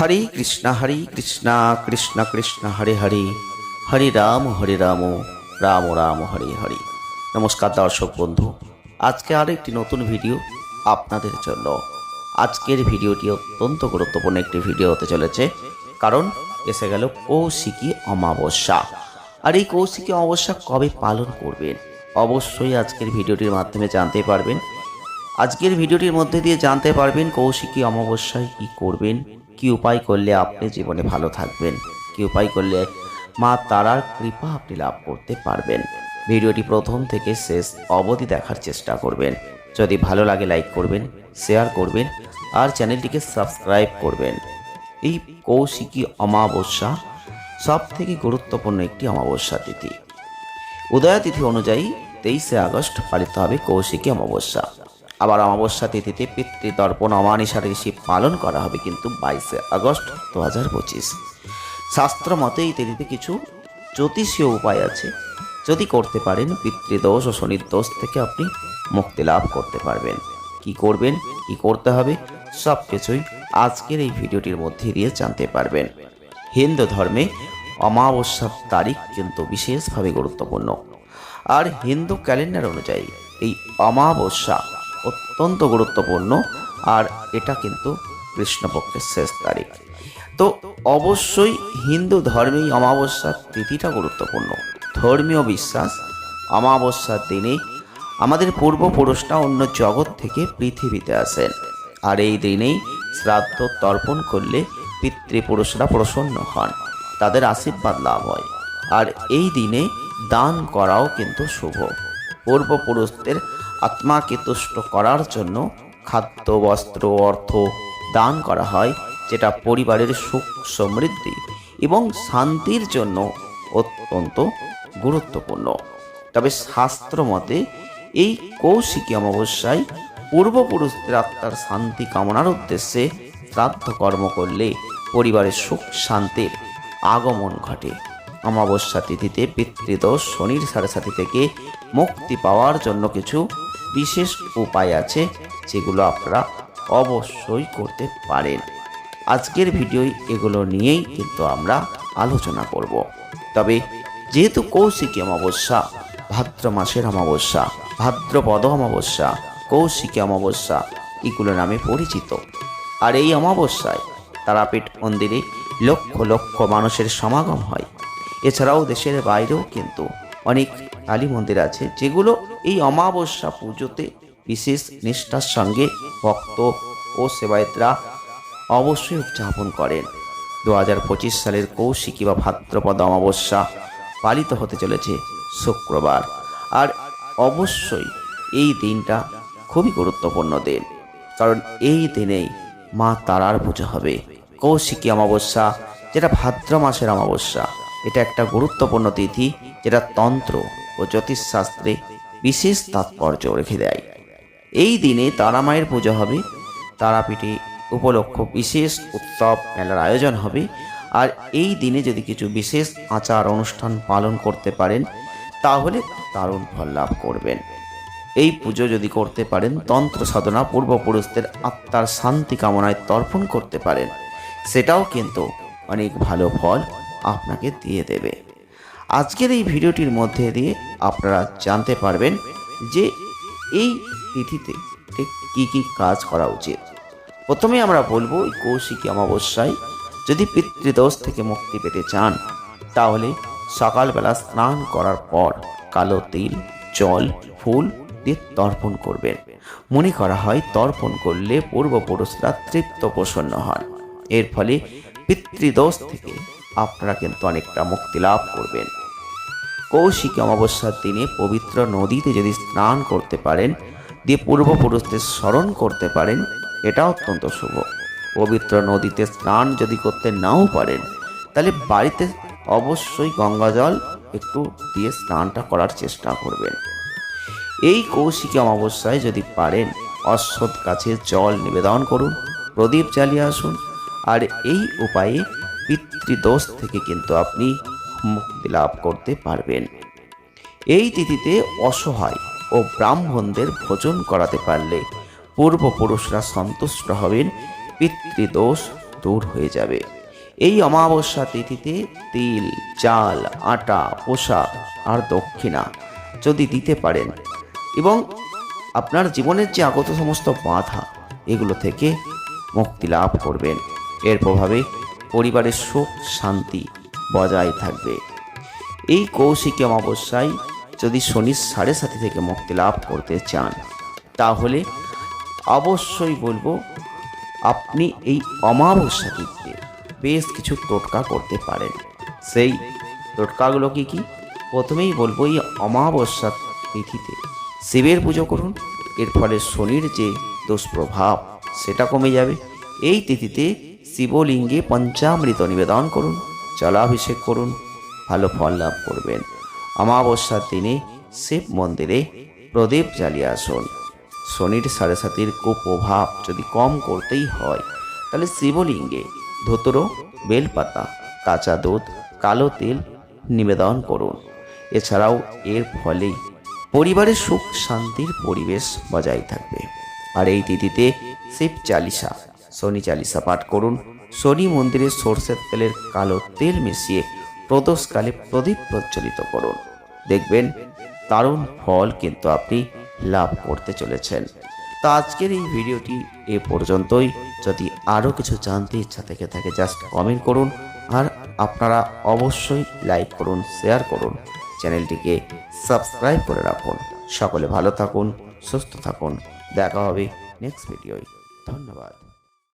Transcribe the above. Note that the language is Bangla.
হরে কৃষ্ণ হরে কৃষ্ণ কৃষ্ণ কৃষ্ণ, হরে হরে। হরে রাম হরে রাম রাম রাম, হরে হরে। নমস্কার দর্শক বন্ধু, আজকে আরও একটি নতুন ভিডিও আপনাদের জন্য। আজকের ভিডিওটি অত্যন্ত গুরুত্বপূর্ণ একটি ভিডিও হতে চলেছে, কারণ এসে গেল কৌশিকী অমাবস্যা। আর এই কৌশিকী অমাবস্যা কবে পালন করবেন? অবশ্যই আজকের ভিডিওটির মাধ্যমে জানতে পারবেন। আজকের ভিডিওটির মধ্যে দিয়ে জানতে পারবেন কৌশিকী অমাবস্যায় কি করবেন। কি উপায় করলে আপনি জীবনে ভালো থাকবেন? কি উপায় করলে মা তারার কৃপা আপনি লাভ করতে পারবেন? ভিডিওটি প্রথম থেকে শেষ অবধি দেখার চেষ্টা করবেন। যদি ভালো লাগে, লাইক করবেন, শেয়ার করবেন আর চ্যানেলটিকে সাবস্ক্রাইব করবেন। এই কৌশিকী অমাবস্যা সব থেকে গুরুত্বপূর্ণ একটি অমাবস্যা তিথি। উদয়া তিথি অনুযায়ী তেইশে আগস্ট পালিত হবে কৌশিকী অমাবস্যা। আবার অমাবস্যা তিথিতে পিতৃতর্পণ অমানিসা ঋষি পালন করা হবে কিন্তু বাইশে আগস্ট দু হাজার পঁচিশ। শাস্ত্র মতে এই তিথিতে কিছু জ্যোতিষীয় উপায় আছে। যদি করতে পারেন, পিতৃদোষ ও শনির দোষ থেকে আপনি মুক্তি লাভ করতে পারবেন। কি করবেন, কি করতে হবে, সব কিছুই আজকের এই ভিডিওটির মধ্যে দিয়ে জানতে পারবেন। হিন্দু ধর্মে অমাবস্যার তারিখ কিন্তু বিশেষভাবে গুরুত্বপূর্ণ। আর হিন্দু ক্যালেন্ডার অনুযায়ী এই অমাবস্যা অত্যন্ত গুরুত্বপূর্ণ, আর এটা কিন্তু কৃষ্ণপক্ষের শেষ তারিখ। তো অবশ্যই হিন্দু ধর্মে এই অমাবস্যার তিথিটা গুরুত্বপূর্ণ। ধর্মীয় বিশ্বাস, অমাবস্যার দিনে আমাদের পূর্বপুরুষরা অন্য জগৎ থেকে পৃথিবীতে আসেন, আর এই দিনেই শ্রাদ্ধ তর্পণ করলে পিতৃপুরুষরা প্রসন্ন হন, তাদের আশীর্বাদ লাভ হয়। আর এই দিনে দান করাও কিন্তু শুভ। পূর্বপুরুষদের আত্মাকে তুষ্ট করার জন্য খাদ্য, বস্ত্র, অর্থ দান করা হয়, যেটা পরিবারের সুখ, সমৃদ্ধি এবং শান্তির জন্য অত্যন্ত গুরুত্বপূর্ণ। তবে শাস্ত্র মতে, এই কৌশিকী অমাবস্যায় পূর্বপুরুষদের আত্মার শান্তি কামনার উদ্দেশ্যে শ্রাদ্ধ কর্ম করলে পরিবারের সুখ শান্তির আগমন ঘটে। অমাবস্যা তিথিতে পিতৃদোষ শনির সাড়ে সাথে থেকে মুক্তি পাওয়ার জন্য কিছু বিশেষ উপায় আছে যেগুলো আপনারা অবশ্যই করতে পারেন। আজকের ভিডিওয় এগুলো নিয়েই কিন্তু আমরা আলোচনা করব। তবে যেহেতু কৌশিকী অমাবস্যা, ভাদ্র মাসের অমাবস্যা, ভাদ্রপদ অমাবস্যা, কৌশিকী অমাবস্যা এগুলো নামে পরিচিত। আর এই অমাবস্যায় তারাপীঠ মন্দিরে লক্ষ লক্ষ মানুষের সমাগম হয়। এছাড়াও দেশের বাইরেও কিন্তু অনেক কালী মন্দির আছে, যেগুলো এই অমাবস্যা পুজোতে বিশেষ নিষ্ঠার সঙ্গে ভক্ত ও সেবায়তরা অবশ্যই উদযাপন করেন। দু হাজার পঁচিশ সালের কৌশিকী বা ভাদ্রপদ অমাবস্যা পালিত হতে চলেছে শুক্রবার। আর অবশ্যই এই দিনটা খুবই গুরুত্বপূর্ণ দিন, কারণ এই দিনেই মা তারার পুজো হবে। কৌশিকী অমাবস্যা, যেটা ভাদ্র মাসের অমাবস্যা, এটা একটা গুরুত্বপূর্ণ তিথি, যেটা তন্ত্র ও জ্যোতিষশাস্ত্রে বিশেষ তাৎপর্য রেখে দেয়। এই দিনে তারা মায়ের পুজো হবে, তারাপীঠে উপলক্ষ বিশেষ উৎসব মেলার আয়োজন হবে, আর এই দিনে যদি কিছু বিশেষ আচার অনুষ্ঠান পালন করতে পারেন, তাহলে দারুণ ফল লাভ করবেন। এই পুজো যদি করতে পারেন, তন্ত্র সাধনা পূর্বপুরুষদের আত্মার শান্তি কামনায় তর্পণ করতে পারেন। সেটাও কিন্তু অনেক ভালো ফল আপনাকে দিয়ে দেবে। আজকের এই ভিডিওটির মধ্যে দিয়ে আপনারা জানতে পারবেন যে এই তিথিতে কী কী কাজ করা উচিত। প্রথমে আমরা বলব এই কৌশিকী অমাবস্যায় যদি পিতৃদোষ থেকে মুক্তি পেতে চান, তাহলে সকালবেলা স্নান করার পর কালো তিল, জল, ফুল দিয়ে তর্পণ করবেন। মনে করা হয় তর্পণ করলে পূর্বপুরুষরা তৃপ্ত প্রসন্ন হন। এর ফলে পিতৃদোষ থেকে আপনারা কিন্তু অনেকটা মুক্তি লাভ করবেন। কৌশিকী অমাবস্যার দিনে পবিত্র নদীতে যদি স্নান করতে পারেন, দিয়ে পূর্বপুরুষদের স্মরণ করতে পারেন, এটা অত্যন্ত শুভ। পবিত্র নদীতে স্নান যদি করতে নাও পারেন, তাহলে বাড়িতে অবশ্যই গঙ্গা জল একটু দিয়ে স্নানটা করার চেষ্টা করবেন। এই কৌশিকী অমাবস্যায় যদি পারেন অশ্বৎ গাছে জল নিবেদন করুন, প্রদীপ জ্বালিয়ে আসুন, আর এই উপায়ে পিতৃদোষ থেকে কিন্তু আপনি মুক্তি লাভ করতে পারবেন। এই তিথিতে অসহায় ও ব্রাহ্মণদের ভোজন করাতে পারলে পূর্বপুরুষরা সন্তুষ্ট হবেন, পিতৃদোষ দূর হয়ে যাবে। এই অমাবস্যা তিথিতে তিল, চাল, আটা, পোশাক আর দক্ষিণা যদি দিতে পারেন এবং আপনার জীবনের যে আগত সমস্ত বাধা, এগুলো থেকে মুক্তি লাভ করবেন। এর প্রভাবে পরিবারের সুখ, শান্তি বজায় থাকবে। এই কৌশিকী অমাবস্যায় যদি শনির সাড়ে সাথে থেকে মুক্তি লাভ করতে চান, তাহলে অবশ্যই বলব, আপনি এই অমাবস্যা তিথিতে বেশ কিছু টোটকা করতে পারেন। সেই টোটকাগুলো কি কি? প্রথমেই বলব, এই অমাবস্যা তিথিতে শিবের পুজো করুন, এর ফলে শনির যে দুষ্প্রভাব, সেটা কমে যাবে। এই তিথিতে শিবলিঙ্গে পঞ্চামৃত নিবেদন করুন, জলাভিষেক করুন, ভালো ফল লাভ করবেন। অমাবস্যার দিনে শিব মন্দিরে প্রদীপ জ্বালিয়ে আসুন। শনির সাড়ে সাতির কুপ্রভাব যদি কম করতেই হয়, তাহলে শিবলিঙ্গে ধুতরো, বেলপাতা, কাঁচা দুধ, কালো তেল নিবেদন করুন। এছাড়াও এর ফলে পরিবারের সুখ শান্তির পরিবেশ বজায় থাকবে। আর এই তিথিতে শিব চালিসা শনি চালিসা পাঠ করুন। শনি মন্দিরে সর্ষের তেলের কালো তেল মিশিয়ে প্রদোষকালে প্রদীপ প্রজ্বলিত করুন। দেখবেন দারুণ ফল কিন্তু আপনি লাভ করতে চলেছেন। তো আজকের এই ভিডিওটি এ পর্যন্তই। যদি আরও কিছু জানতে ইচ্ছা থেকে থাকে জাস্ট কমেন্ট করুন। আর আপনারা অবশ্যই লাইক করুন শেয়ার করুন। চ্যানেলটিকে সাবস্ক্রাইব করে রাখুন। সকলে ভালো থাকুন, সুস্থ থাকুন। দেখা হবে নেক্সট ভিডিওয় ধন্যবাদ।